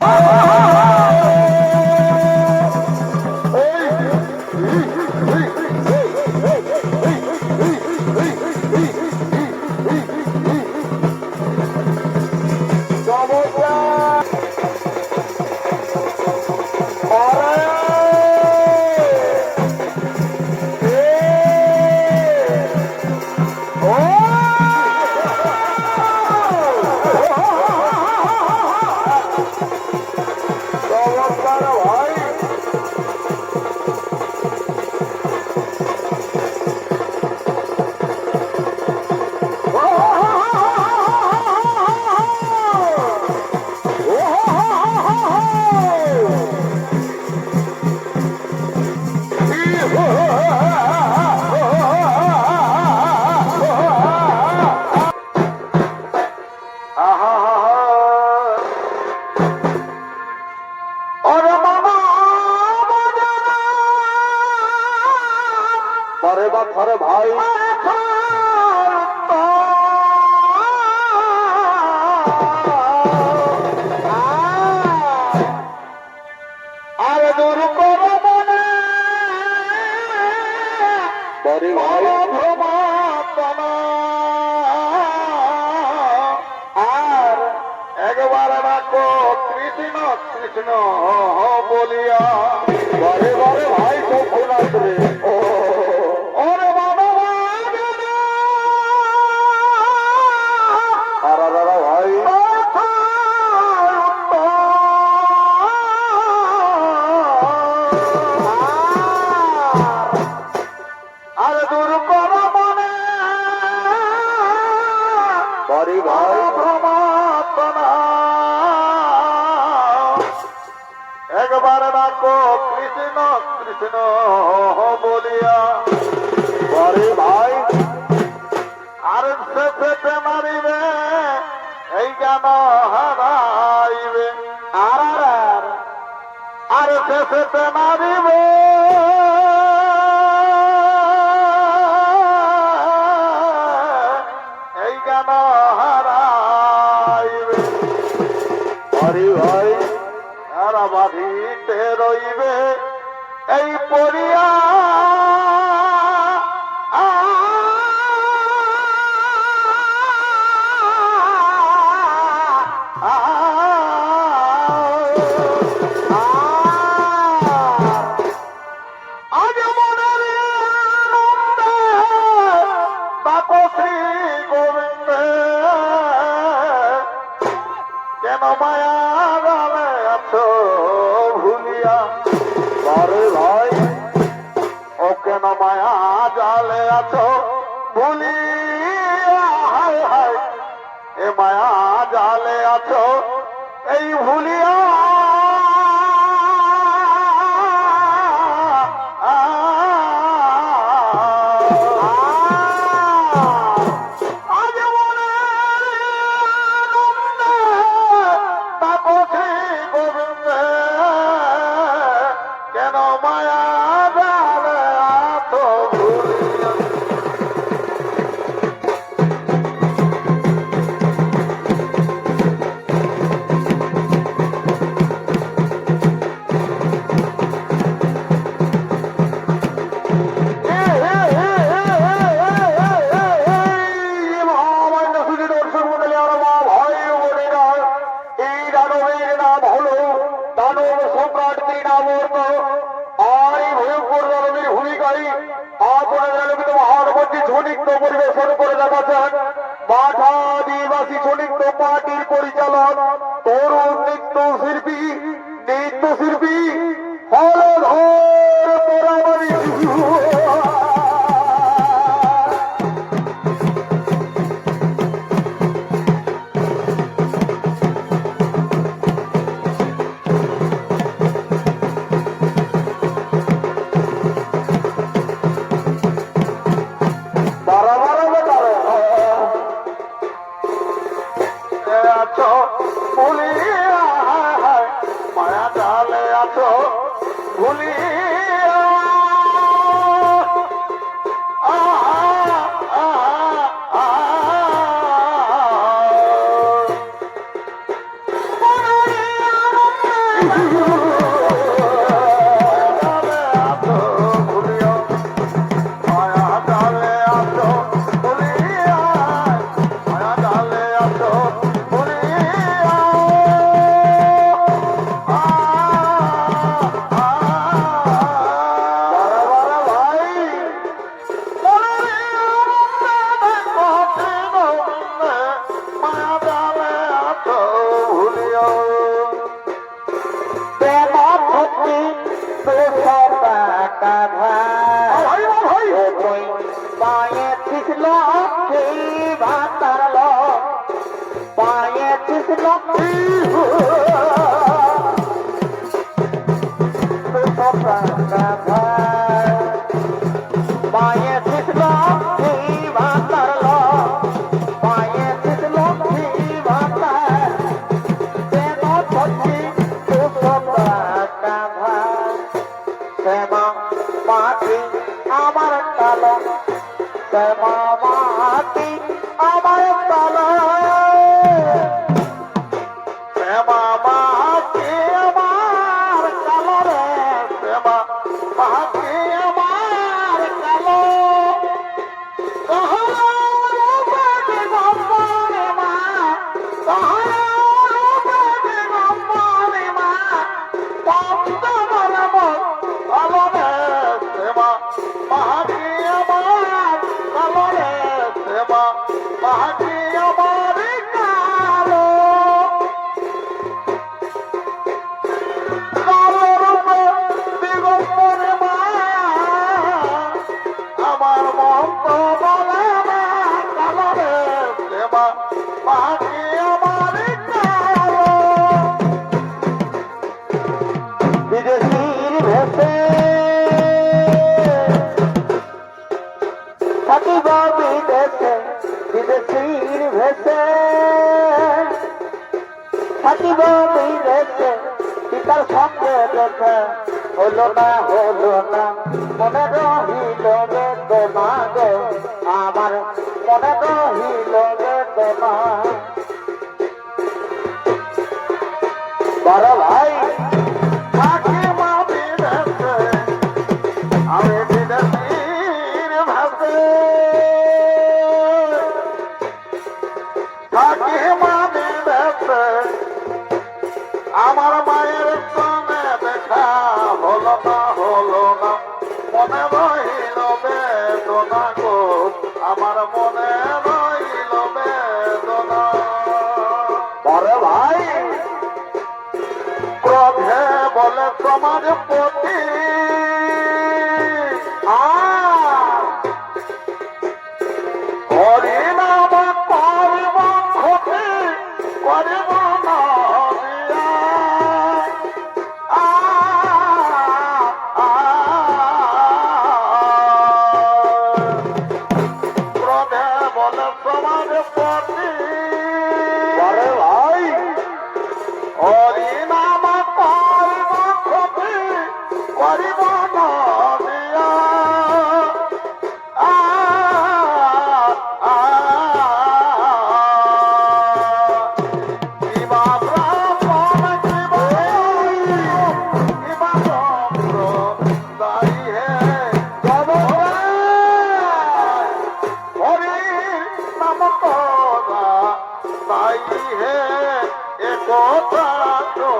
Oh! Hari ভাই একবার ডাকো, কৃষ্ণ কৃষ্ণ বলিয়া। হরি ভাই, আর সে মারিবে, এই গান হারাইবে? আর আর সে মারিবে। রইবে এই পরিয়া Bye. হইল না হলো না। মনে রহিল রে তোমা গো আমার মনে রহিল রে তোমা বড় ভাই আমি পতি ভাই হে এ কথা তো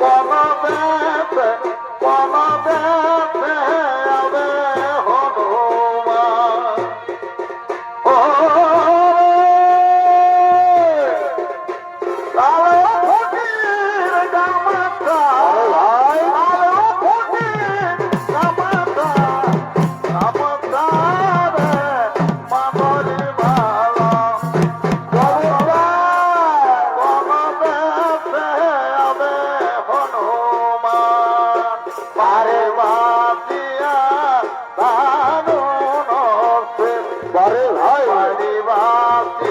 Mama Baba, Mama Baba. i Hari Vasi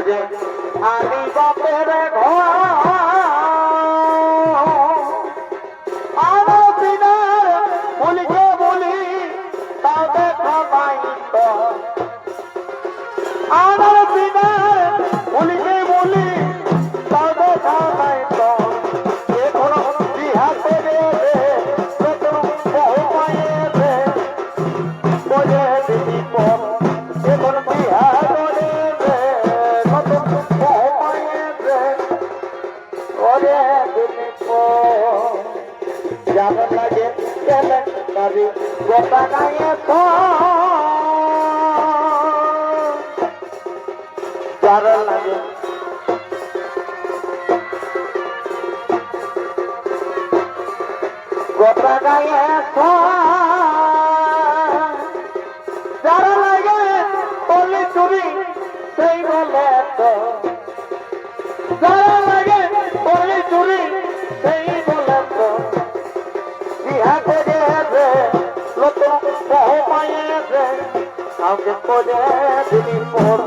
হজরত আমাকে করে দিদি পর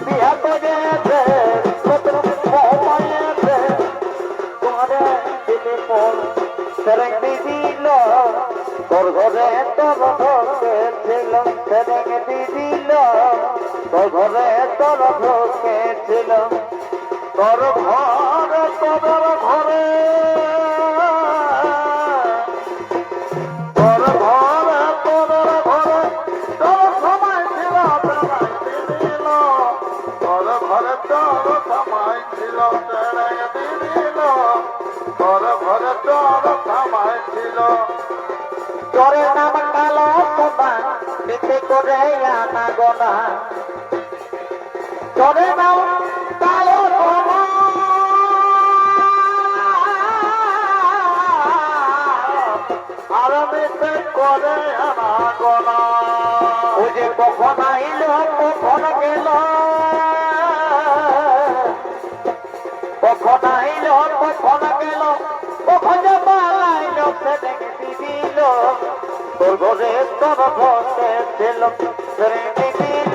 বিহা করেছে নতুন বহু মায়েছে তোমারে দিদি পর সেরেং দিদিল তোর ঘরে তোর ঢোকে ছিল সেরেং দিদিল তোর ঘরে তোর ঢোকে ছিল তোর ঘর তোর ঘরে। তোর ঘরে তোর ঘরে। তোর সময় ছিল দিল তোর ঘরে তোর সময় ছিল দিল তোর ঘরে তোর সময় ছিল তোর নাম কালো সোনা নিতে করে আনা গোনা। তোর আইল কখন গেল কখন পালাইল সে দেখে দিদিল তোর ঘরে তোর ঘরে ছিল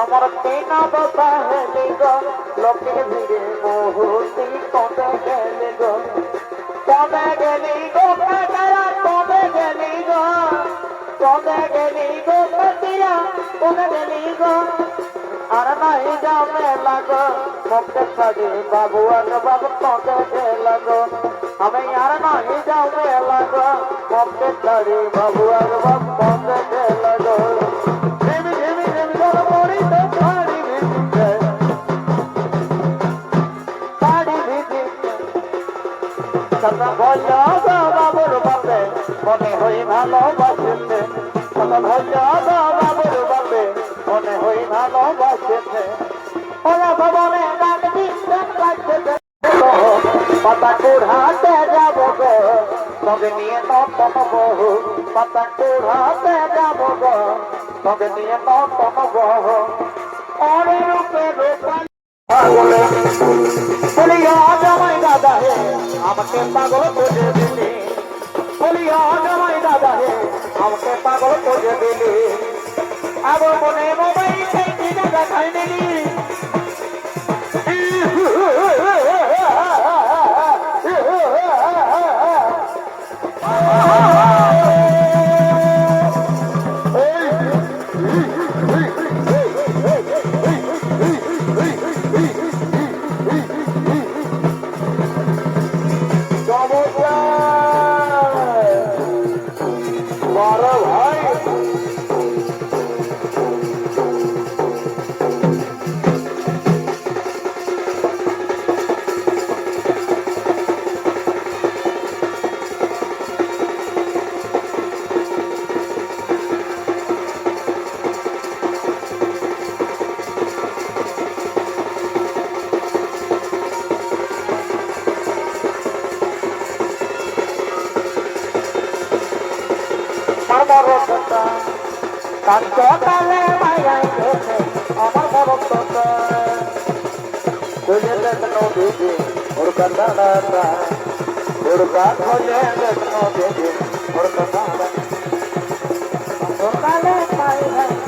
আমার তিনা বসা হেলি গো, লোকে ভিড়ে বহুতে কমে গেলি গো? কমে গেলি গো কাটারা কমে গেলি গো? কমে গেলি গো কাটিরা কমে গেলি গো? আর নাই যাবে লাগো, মুখে ছাড়ি বাবু আর বাবু তোকে লাগো আমি আর নাই যাবে লাগো, মুখে ছাড়ি বাবু আর বাবু তোকে গো বাবুর বাপে, মনে হই ভালোবাসেছে। কথা বলল গো বাবুর বাপে, মনে হই ভালোবাসেছে। ওরা ভবনে গান বিজ্ঞান লাগছে পাতা কুড়াতে যাব গো তবে নিয়ে নতন বহু। পাতা কুড়াতে যাব গো তবে নিয়ে নতন বহু। অরে দাদা আমাকে পাগল করে দিলি। বলিয়া জামাই দাদা হে আমাকে পাগল করে দিলি আবার মনে মোবাইল থেকে দেখাই দিলি কাল সকালে মায়াই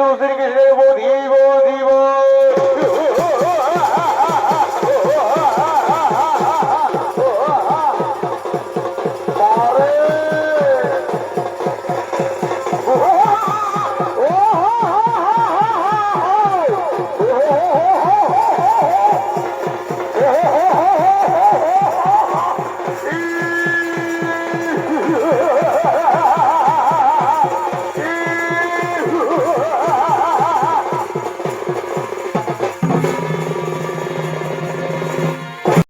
গোকুল